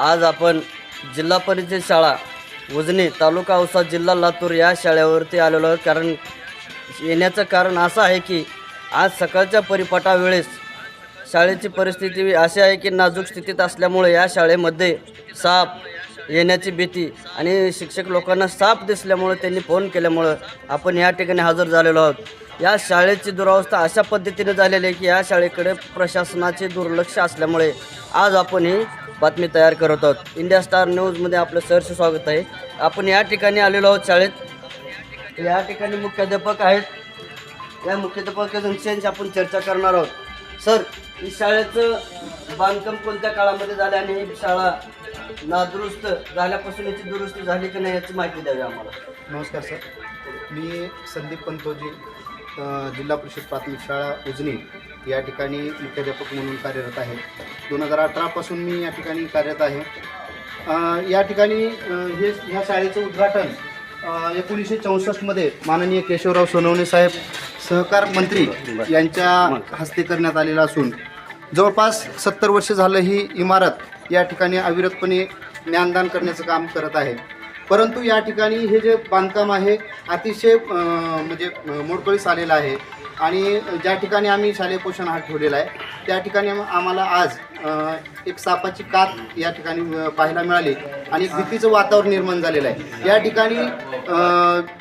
आज आपण जिल्हा परिषद शाळा उजनी तालुका औसा जिल्हा लातूर या शाळेवरती आलेलो आहोत. कारण येण्याचं कारण असं आहे की आज सकाळच्या परिपाठावेळेस शाळेची परिस्थिती अशी आहे की नाजूक स्थितीत असल्यामुळे या शाळेमध्ये साप येण्याची भीती आणि शिक्षक लोकांना साप दिसल्यामुळे त्यांनी फोन केल्यामुळं आपण या ठिकाणी हजर झालेलो आहोत. या शाळेची दुरावस्था अशा पद्धतीने झालेली आहे की या शाळेकडे प्रशासनाचे दुर्लक्ष असल्यामुळे आज आपण ही बातमी तयार करत आहोत. इंडिया स्टार न्यूजमध्ये आपलं सहर्ष स्वागत आहे. आपण या ठिकाणी आलेलो आहोत शाळेत. या ठिकाणी मुख्याध्यापक आहेत. या मुख्याध्यापकांशी आपण चर्चा करणार आहोत. सर ही शाळेचं बांधकाम कोणत्या काळामध्ये झालं आणि ही शाळा नादुरुस्त झाल्यापासून याची दुरुस्ती झाली की नाही याची माहिती द्यावी आम्हाला. नमस्कार सर. मी संदीप पंतोजी. जिल्हा परिषद प्राथमिक शाळा उजनी या ठिकाणी मुख्याध्यापक म्हणून कार्यरत आहे. दोन हजार अठरापासून मी या ठिकाणी कार्यरत आहे. या ठिकाणी हे ह्या शाळेचं उद्घाटन एकोणीसशे चौसष्टमध्ये माननीय केशवराव सोनवणे साहेब सहकार मंत्री यांच्या हस्ते करण्यात आलेलं असून जवळपास सत्तर वर्ष झालं ही इमारत या ठिकाणी अविरतपणे ज्ञानदान करण्याचं काम करत आहे. परंतु या ठिकाणी हे जे बांधकाम आहे अतिशय म्हणजे मोडकळीस आलेलं आहे. आणि ज्या ठिकाणी आम्ही शालेय पोषण आहार ठेवलेला आहे त्या ठिकाणी आम्हाला आज एक सापाची कात या ठिकाणी पाहायला मिळाली आणि भीतीचं वातावरण निर्माण झालेलं आहे. या ठिकाणी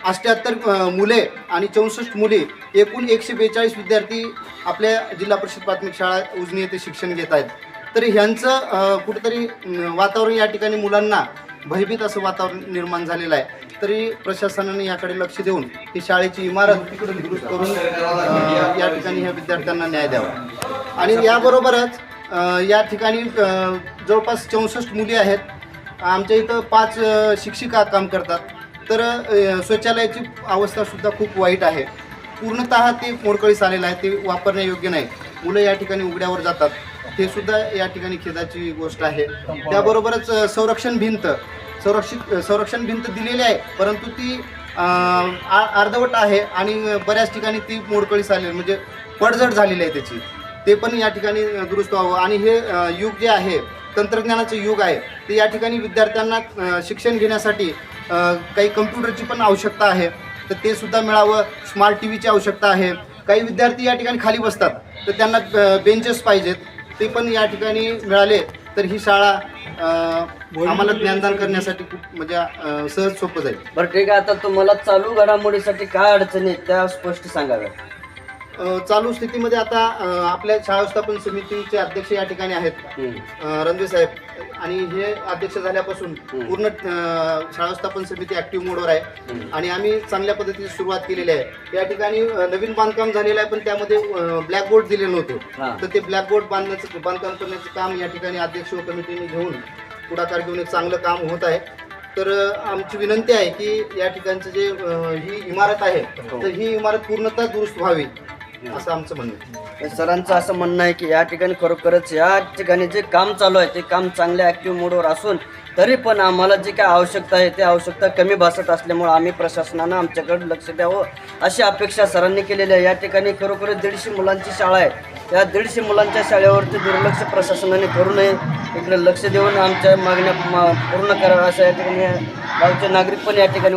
अष्ट्याहत्तर मुले आणि चौसष्ट मुली एकूण एकशे बेचाळीस विद्यार्थी आपल्या जिल्हा परिषद प्राथमिक शाळा उजनी येथे शिक्षण घेत आहेत. तर ह्यांचं कुठंतरी कुठेतरी वातावरण या ठिकाणी मुलांना भयभीत असं वातावरण निर्माण झालेलं आहे. तरी प्रशासनाने याकडे लक्ष देऊन ही शाळेची इमारत दुरुस्त करून या ठिकाणी ह्या विद्यार्थ्यांना न्याय द्यावा. आणि याबरोबरच या ठिकाणी जवळपास चौसष्ट मुली आहेत. आमच्या इथं पाच शिक्षिका काम करतात. तर शौचालयाची अवस्थासुद्धा खूप वाईट आहे. पूर्णतः ते मोडकळीस आलेलं आहे. ते वापरण्यायोग्य नाही. मुलं या ठिकाणी उघड्यावर जातात. हे सुद्धा या ठिकाणी खेदाची गोष्ट आहे. त्याबरोबरच संरक्षण भिंत. संरक्षित संरक्षण भिंत दिलेली आहे परंतु ती आ- अर्धवट आहे आणि बऱ्याच ठिकाणी ती मोडकळीस आलेली म्हणजे पडझड झालेली आहे त्याची. ते पण या ठिकाणी दुरुस्त व्हावं. आणि हे युग जे आहे तंत्रज्ञानाचं युग आहे ते या ठिकाणी विद्यार्थ्यांना शिक्षण घेण्यासाठी काही कम्प्युटरची पण आवश्यकता आहे. तर ते सुद्धा मिळावं. स्मार्ट टी व्हीची आवश्यकता आहे. काही विद्यार्थी या ठिकाणी खाली बसतात. तर त्यांना बेंचेस पाहिजेत. ते पण या ठिकाणी मिळाले तर ही शाळा अ, आम्हाला ज्ञानदान करण्यासाठी खूप म्हणजे अ, सहज सोपं जाईल. बरं ठीक आहे. आता तुम्हाला चालू घडामोडीसाठी काय अडचणी आहेत त्या स्पष्ट सांगाव्या अ, चालू स्थितीमध्ये आता अ, आपल्या शाळा व्यवस्थापन समितीचे अध्यक्ष या ठिकाणी आहेत. हम्म. अ, रणवीर साहेब. आणि हे अध्यक्ष झाल्यापासून. पूर्ण शाळा व्यवस्थापन समिती ऍक्टिव्ह मोडवर आहे. आणि आम्ही चांगल्या पद्धतीने सुरुवात केलेली आहे या ठिकाणी नवीन बांधकाम झालेलं आहे पण त्यामध्ये ब्लॅकबोर्ड दिले नव्हते. तर ते ब्लॅकबोर्ड बांधण्याचं बांधकाम करण्याचं काम या ठिकाणी अध्यक्ष व कमिटीने घेऊन पुढाकार घेऊन एक चांगलं काम होत आहे तर आमची विनंती आहे की या ठिकाणचं जे ही इमारत आहे हो. तर ही इमारत पूर्णतः दुरुस्त व्हावी असं आमचं म्हणणं सरांचं असं म्हणणं आहे की या ठिकाणी खरोखरच या ठिकाणी जे काम चालू आहे ते काम चांगल्या ॲक्टिव्ह मोडवर असून तरी पण आम्हाला जी काय आवश्यकता आहे ते आवश्यकता कमी भासत असल्यामुळे आम्ही प्रशासनानं आमच्याकडे लक्ष द्यावं अशी अपेक्षा सरांनी केलेली आहे. या ठिकाणी खरोखरच दीडशे मुलांची शाळा आहे. या दीडशे मुलांच्या शाळेवरती दुर्लक्ष प्रशासनाने करू नये. इकडे लक्ष देऊन आमच्या मागण्या मा- पूर्ण कराव्या असं या ठिकाणी गावचे नागरिक पण या ठिकाणी